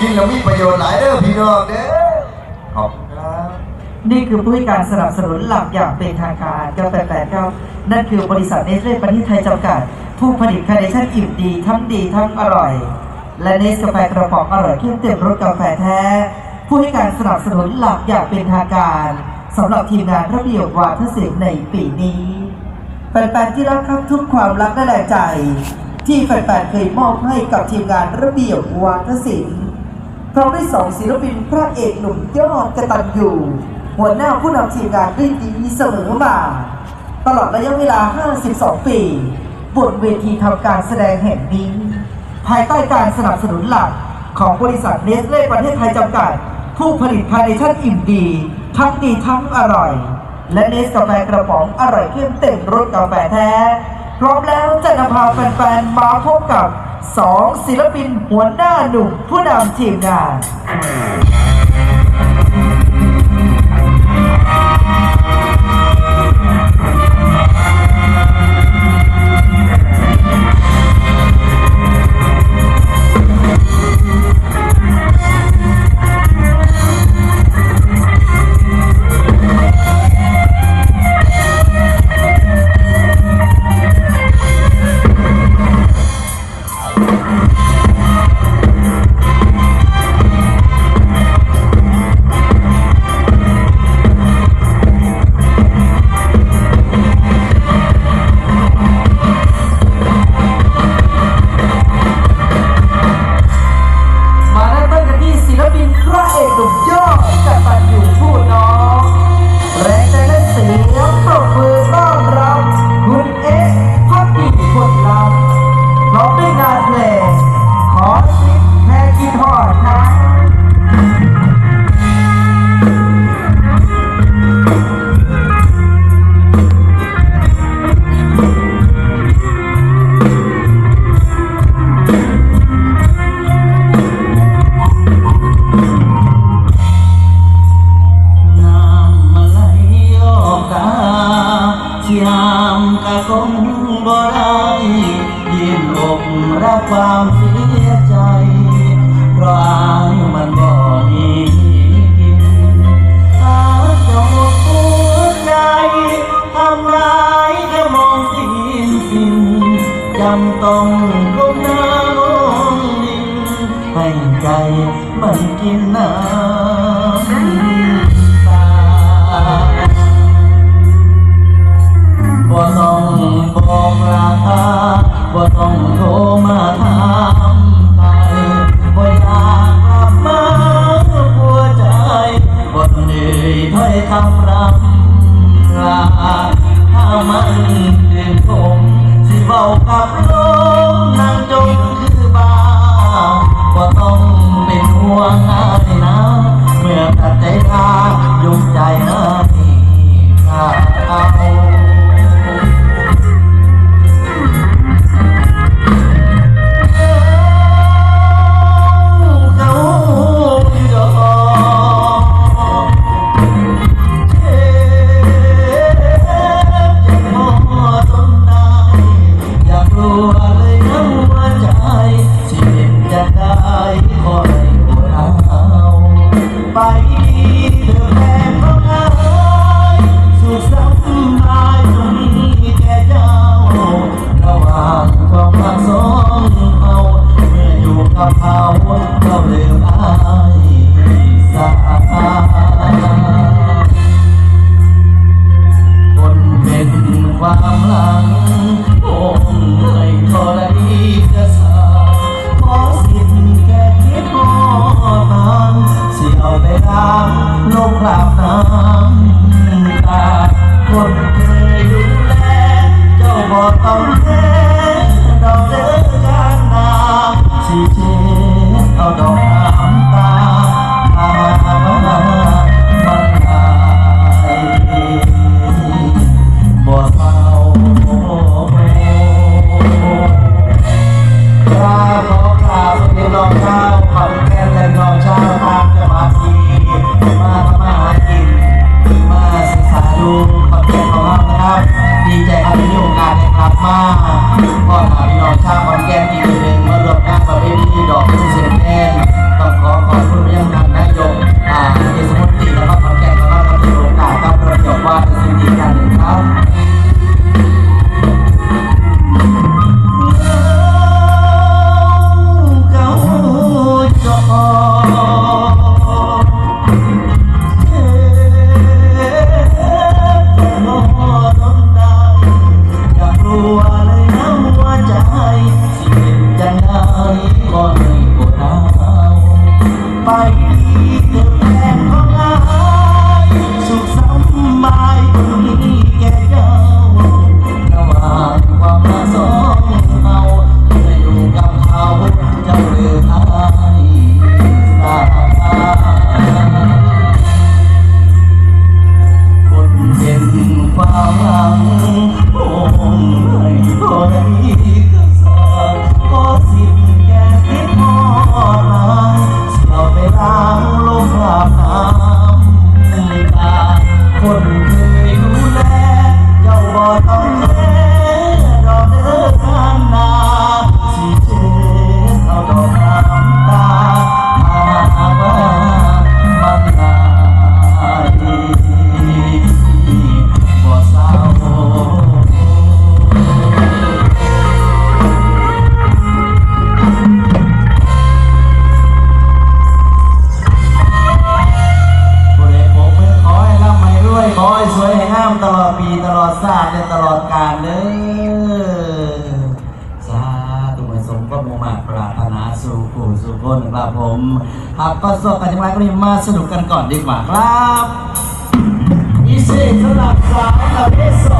กินแล้วมีประโยชน์หลายเด้อพี่น้องเด้อขอบคุณครับ นี่คือผู้ให้การสนับสนุนหลักอย่างเป็นทางการกาแฟแปดเก้านั่นคือบริษัทเนสเล่ประเทศไทยจำกัด ผู้ผลิตคาเนชั่นอิ่มดี ทั้งดีทั้งอร่อย และเนสกาแฟกระป๋องอร่อยเข้มเต็มรสกาแฟแท้ ผู้ให้การสนับสนุนหลักอย่างเป็นทางการสำหรับทีมงานระเบียบวาทศิลป์ในปีนี้แฟนๆที่รักครับทุกความรักและแรงใจ ที่แฟนๆเคยมอบให้กับทีมงานระเบียบวาทศิลป์ พร้อมด้วยสองศิลปินพระเอกหนุ่มยอดกระตันอยู่หัวหน้าผู้นำทีมงานได้ดีเสมอมา ตลอดระยะเวลา 52 ปีบนเวทีทำการแสดงแห่งนี้ ภายใต้การสนับสนุนหลักของบริษัทเนสเล่ประเทศไทยจำกัด ผู้ผลิตคาร์เนชั่นอิ่มดี ทั้งดีทั้งอร่อย และเนสกาแฟกระป๋องอร่อยเข้มเต็มรสกาแฟแท้ พร้อมแล้วจะนำพาแฟนๆ มาพบกับสองศิลปินหัวหน้าหนุ่มผู้นำทีมงาน ม คำรำลาถ้ามันเด่นคงสิเบากับลมนั่งจมคือบ้าบ่ต้องเป็นห่วงอายนะ เมื่อตัดใจลายกใจ body น้องชาวขอนแก่นและพี่น้องชาทางจะมาทีมาทำมาหากินมาศึกษาดูขอนเทนของเรานะครับ ดีใจครับที่มีโอกาสได้กลับมาพ่อหาพี่น้องชาวขอนแก่นอีกทีหนึ่งาใจสิเป็นจังไง ละตลอดกาลเด้อสาธุเหมือนสมก็มุ่มาปรารถนาสู่ผู้สู่คนครับผมครับก็สวดกันยังไงก็รีบมาสนุกกันก่อนดีกว่าครับพิเศษสำหรับสาวประเภทสอง